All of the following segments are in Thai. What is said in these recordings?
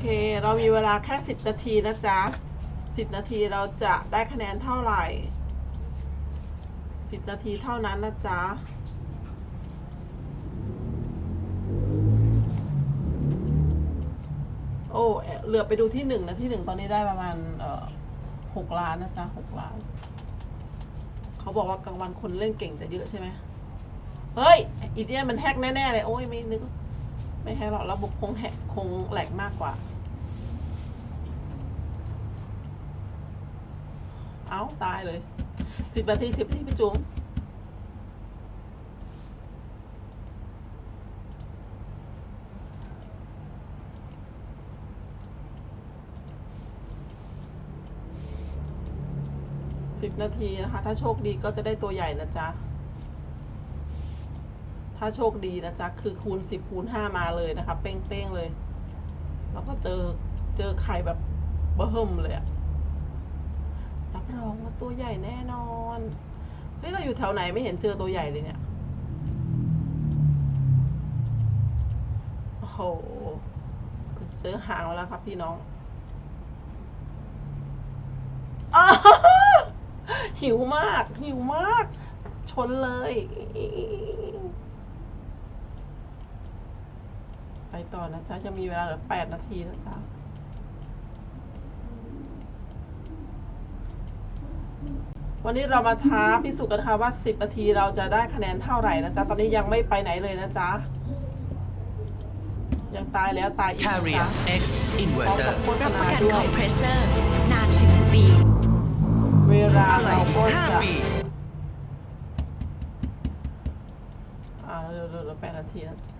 เค เรามีเวลาแค่สิบนาทีนะจ๊ะสิบนาทีเราจะได้คะแนนเท่าไหร่สิบนาทีเท่านั้นนะจ๊ะโอ้เอ่อเหลือไปดูที่หนึ่งนะที่หนึ่งตอนนี้ได้ประมาณเอ่อหกล้านนะจ๊ะหกล้าน เขาบอกว่ากลางวันคนเล่นเก่งแต่เยอะใช่ไหมเฮ้ยอีเดียมันแฮกแน่ ๆ เลย โอ้ยไม่นึก ไม่แฮกหรอกระบบคงแฮกคงแหลกมากกว่า เอาตายเลยสิบนาทีสิบนาทีพี่จุ๋มสิบนาทีนะคะ ถ้าโชคดีก็จะได้ตัวใหญ่นะจ๊ะ ถ้าโชคดีนะจ๊ะ คือคูณสิบคูณห้ามาเลยนะคะ เป้งๆเลย แล้วก็เจอเจอไข่แบบเบิ่มเลยอะ รองว่าตัวใหญ่แน่นอนเฮ้ยเราอยู่แถวไหนไม่เห็นเจอตัวใหญ่เลยเนี่ย โอ้โห เจอหางแล้วครับพี่น้องอหิวมาก หิวมาก ชนเลย ไปต่อนะจ๊ะ จะมีเวลาเหลือแปดนาทีนะจ๊ะ วันนี้เรามาท้าพิสูจน์กันนะคะว่า 10นาทีเราจะได้คะแนนเท่าไหร่นะจ๊ะ ตอนนี้ยังไม่ไปไหนเลยนะจ๊ะ ยังตายแล้วตายอีกนะ Carrier จ๊ะ X พร้อมกับ Inverter โฆษรับประณากันด้วคอยมเพรสเซอร์ นาน 10 ปี เวลาอะไรเราก็จะ5ปี อ่าเร็วๆเหลือแปดนาทีนะจ๊ะ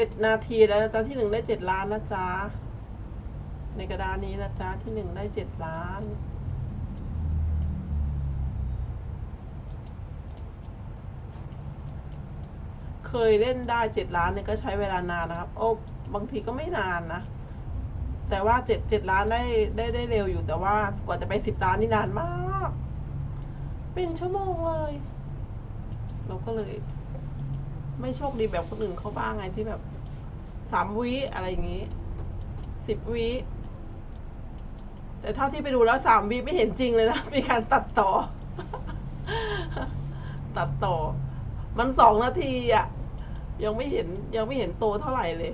จ็ดนาทีแล้วนะจ๊ะที่หนึ่งได้เจ็ดล้านนะจ๊ะในกระดานนี้นะจ๊ะที่หนึ่งได้เจ็ดล้านเคยเล่นได้เจ็ดล้านเนี่ยก็ใช้เวลานานนะครับ โอ้บางทีก็ไม่นานนะ แต่ว่าเจ็ดเจ็ดล้านได้ได้ได้เร็วอยู่แต่ว่ากว่าจะไปสิบล้านนี่นานมาก เป็นชั่วโมงเลย เราก็เลย ไม่โชคดีแบบคนอื่นเขาบ้างไงที่แบบสามวิอะไรอย่างนี้สิบวิแต่เท่าที่ไปดูแล้วสามวิไม่เห็นจริงเลยนะ มีการตัดต่อ ตัดต่อ มันสองนาทีอะยังไม่เห็นยังไม่เห็นโตเท่าไหร่เลย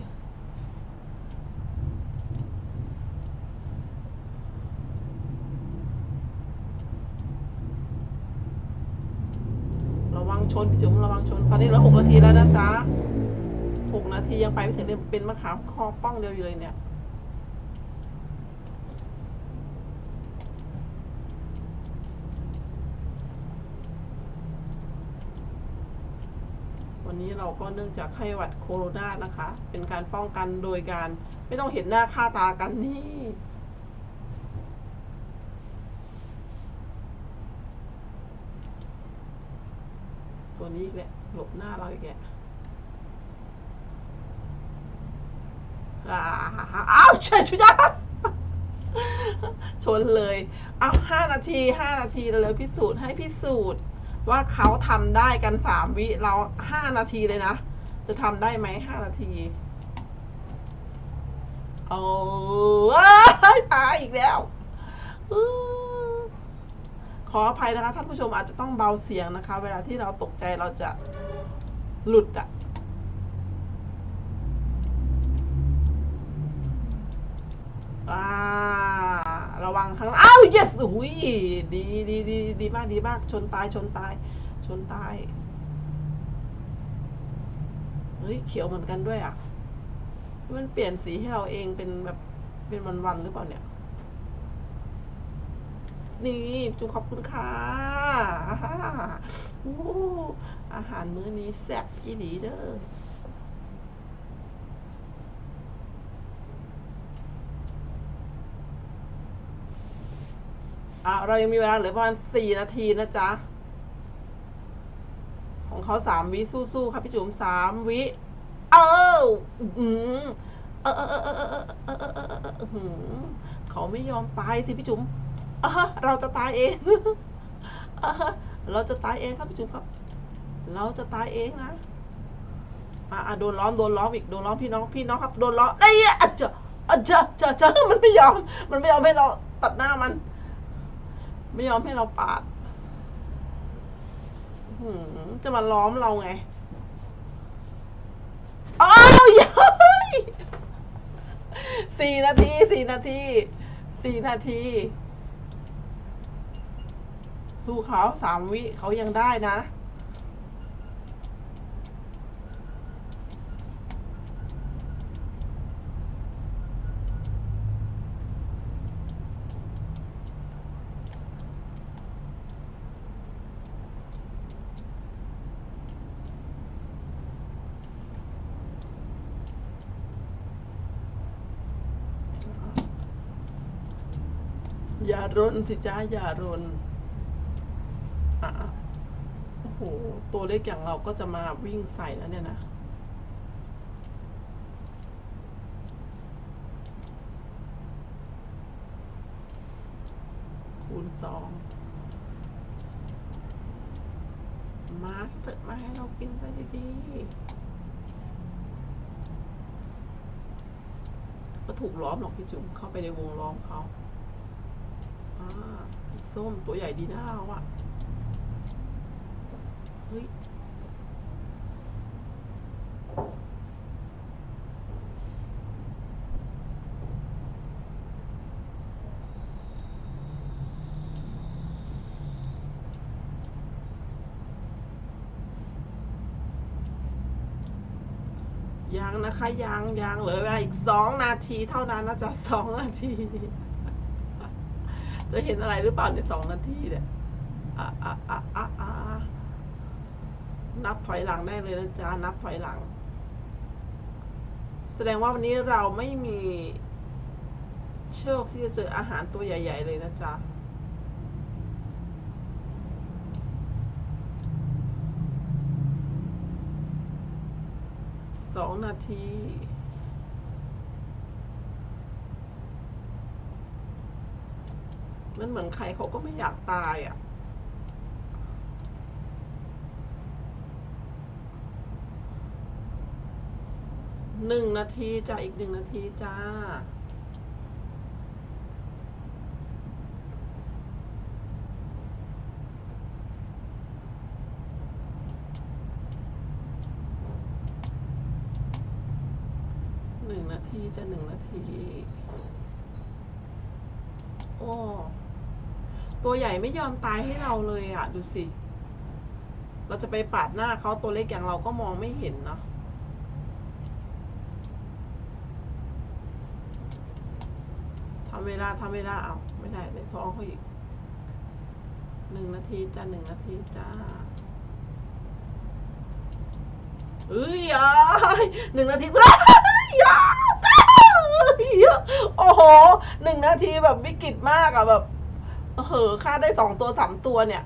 ระวัง ชนพี่จุ๋มระวังชนตอนนี้เหลือหกนาทีแล้วนะจ๊ะหกนาทียังไปไม่ถึงเลยเป็นมะขามคอป้องเดียวอยู่เลยเนี่ยวันนี้เราก็เนื่องจากไข้หวัดโคโรนานะคะ เป็นการป้องกันโดยการไม่ต้องเห็นหน้าค่าตากันนี่ ตัวนี้อีกแหละหลบหน้าเราอีกแหละอ้าวเฉยชุจ้าชนเลยเอาห้านาทีห้านาทีเลยพิสูจน์ให้พิสูจน์ว่าเขาทำได้กันสามวิเราห้านาทีเลยนะ จะทำได้ไหมห้านาทีโอ้ยตายอีกแล้ว ออขออภัยนะคะท่านผู้ชมอาจจะต้องเบาเสียงนะคะ เวลาที่เราตกใจเราจะหลุดอะอ่าระวังข้างหลังอ้าว yes อุ้ยดีดีดีดีมากดีมาก ชนตายชนตาย ชนตายเฮ้ยเขียวเหมือนกันด้วยอะ มันเปลี่ยนสีให้เราเองเป็นแบบเป็นวันๆหรือเปล่าเนี่ย นี่จุขอบคุณค่ะโอ้อาหารมื้อนี้แซ่บอีหลีเด้ออะเรายังมีเวลาเหลือประมาณสี่นาทีนะจ๊ะ ของเขาสามวิสู้ๆค่ะพี่จุ๋มสามวิเอออืมเออเออเออเออเออเออเขาไม่ยอมตายสิพี่จุ๋ม เราจะตายเองเราจะตายเองครับพี่จุ๋มครับ เราจะตายเองนะอะอะโดนล้อมโดนล้อมอีกโดนล้อมพี่น้องพี่น้องครับโดนล้อมไอ้ยอะเจ้าอะเจ้าเจ้าเจ้ามันไม่ยอม มันไม่ยอมให้เราตัดหน้ามัน ไม่ยอมให้เราปาดจะมาล้อมเราไงอ้าวยัยสี่นาทีสี่นาทีสี่นาที สู้เขาสามวิเขายังได้นะอย่ารนสิจ้าอย่ารนอะโอ้โห ตัวเล็กอย่างเราก็จะมาวิ่งใส่แล้วเนี่ยนะคูณสองมาสเถอะมาให้เรากินไปดีๆก็ถูกล้อมหรอกพี่จุ๋มเข้าไปในวงล้อมเขาอ่าส้มตัวใหญ่ดีนะเราอะ ฮ้ยยังนะคะยังยังเหลือเวลาอีกสองนาทีเท่านั้นนะจ๊ะสองนาที จะเห็นอะไรหรือเปล่าในสองนาทีเนี่ยอะอะอะอะอะ นับถอยหลังได้เลยนะจ๊ะนับถอยหลัง แสดงว่าวันนี้เราไม่มีโชคที่จะเจออาหารตัวใหญ่ ๆ เลยนะจ๊ะสองนาทีมันเหมือนใครเขาก็ไม่อยากตายอะ หนึ่งนาทีจ้าอีกหนึ่งนาทีจ้า หนึ่งนาทีจะหนึ่งนาที โอ้ ตัวใหญ่ไม่ยอมตายให้เราเลยอะ ดูสิ เราจะไปปาดหน้าเขาตัวเล็กอย่างเราก็มองไม่เห็นเนาะทำ เวลาทำเวลาเอาไม่ได้เลยท้องเขาอีกหนึ่งนาทีจ้าหนึ่งนาทีจ้าเอ้ยยายหนึ่งนาทีอ้ายายโอ้โหหนึ่งนาทีแบบวิกฤตมากอะแบบเออฆ่าได้สองตัวสามตัวเนี่ย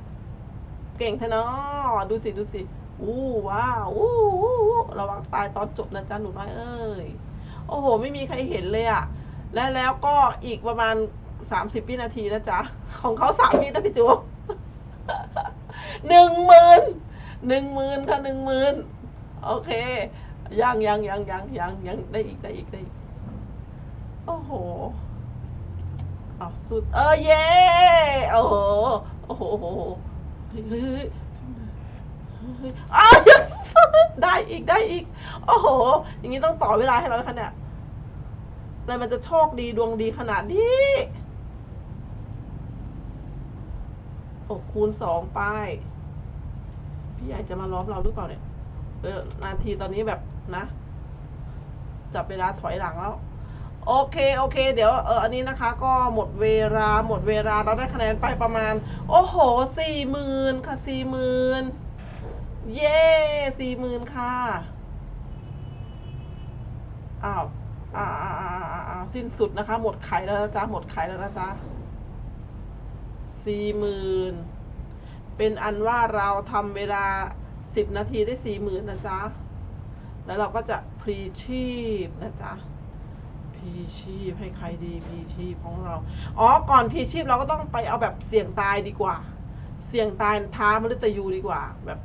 เก่งแท้เนาะดูสิดูสิอู้ว้าวอู้อู้อู้ระวังตายตอนจบนะจ๊ะหนูน้อยเอ้ยโอ้โห ไม่มีใครเห็นเลยอะ และแล้วก็อีกประมาณสามสิบวินาทีนะจ๊ะ ของเขาสามวินะพี่จูหนึ่งหมื่นหนึ่งหมื่นค่ะหนึ่งหมื่นโอเค ยังยังยังยังยังยังได้อีกได้อีกได้อีก โอ้โหเอาสุด เออเย่โอ้โห โอ้โหอ้โหเฮ้ยอ้าวยังได้อีกได้อีก โอ้โห อย่างนี้ต้องต่อเวลาให้เราแล้วคะเนี่ย แล้วมันจะโชคดีดวงดีขนาดนี้โอ้คูณสองไปพี่ใหญ่จะมาล้อมเราหรือเปล่าเนี่ยเออนาทีตอนนี้แบบนะ จับเวลาถอยหลังแล้วโอเค โอเค เดี๋ยวเอออันนี้นะคะ ก็หมดเวลาหมดเวลาเราได้คะแนนไปประมาณ โอ้โหสี่หมื่นค่ะสี่หมื่นเย้สี่หมื่นค่ะอ้าว อ้าอ้าอ้าอ้าสิ้นสุดนะคะ หมดไขแล้วนะจ๊ะหมดไขแล้วนะจ๊ะสี่หมื่นเป็นอันว่าเราทำเวลาสิบนาทีได้สี่หมื่นนะจ๊ะแล้วเราก็จะพรีชีพนะจ๊ะพรีชีพให้ใครดีพรีชีพของเรา อ๋อ ก่อนพรีชีพเราก็ต้องไปเอาแบบเสี่ยงตายดีกว่า เสี่ยงตายท้ามฤตยูดีกว่า แบบ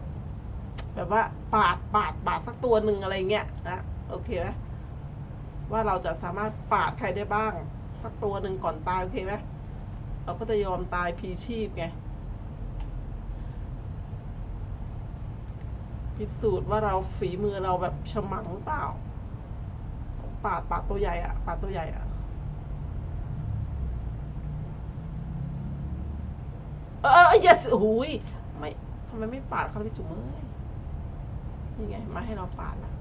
แบบว่าปาดปาดปาดสักตัวหนึ่งอะไรเงี้ยนะ โอเคไหม ว่าเราจะสามารถปาดใครได้บ้าง สักตัวหนึ่งก่อนตาย โอเคไหมเราก็จะยอมตายพรีชีพไง พิสูจน์ว่าเราฝีมือเราแบบฉมังเปล่า ปาดปาดตัวใหญ่อะปาดตัวใหญ่อะเออเออ yes โอ้โหยไม่ทำไมไม่ปาดเขาพี่จุ๋มเอ้ยนี่ไง มาให้เราปาดละ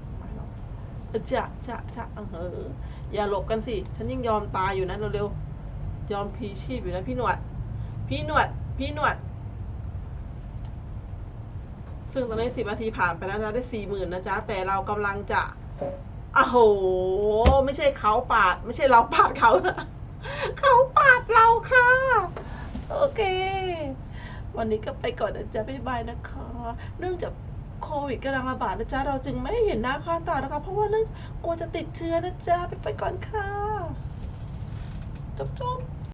จะจะจะเออเอออย่าหลบกันสิ ฉันยังยอมตายอยู่นะเร็วๆ ยอมพีชีพอยู่นะพี่หนวด พี่หนวด พี่หนวด ซึ่งตอนนี้สิบนาทีผ่านไปแล้วนะได้สี่หมื่นนะจ๊ะ แต่เรากำลังจะอ้โห ไม่ใช่เขาปาด ไม่ใช่เราปาดเขานะเขาปาดเราค่ะ โอเค วันนี้ก็ไปก่อนนะจ๊ะบ๊ายบายนะคะเนื่องจาก โควิดกำลังระบาดนะจ๊ะ เราจึงไม่เห็นหน้าค่าตานะคะ เพราะว่าเนื่องกลัวจะติดเชื้อนะจ๊ะ ไปไปก่อนค่ะ จบจบ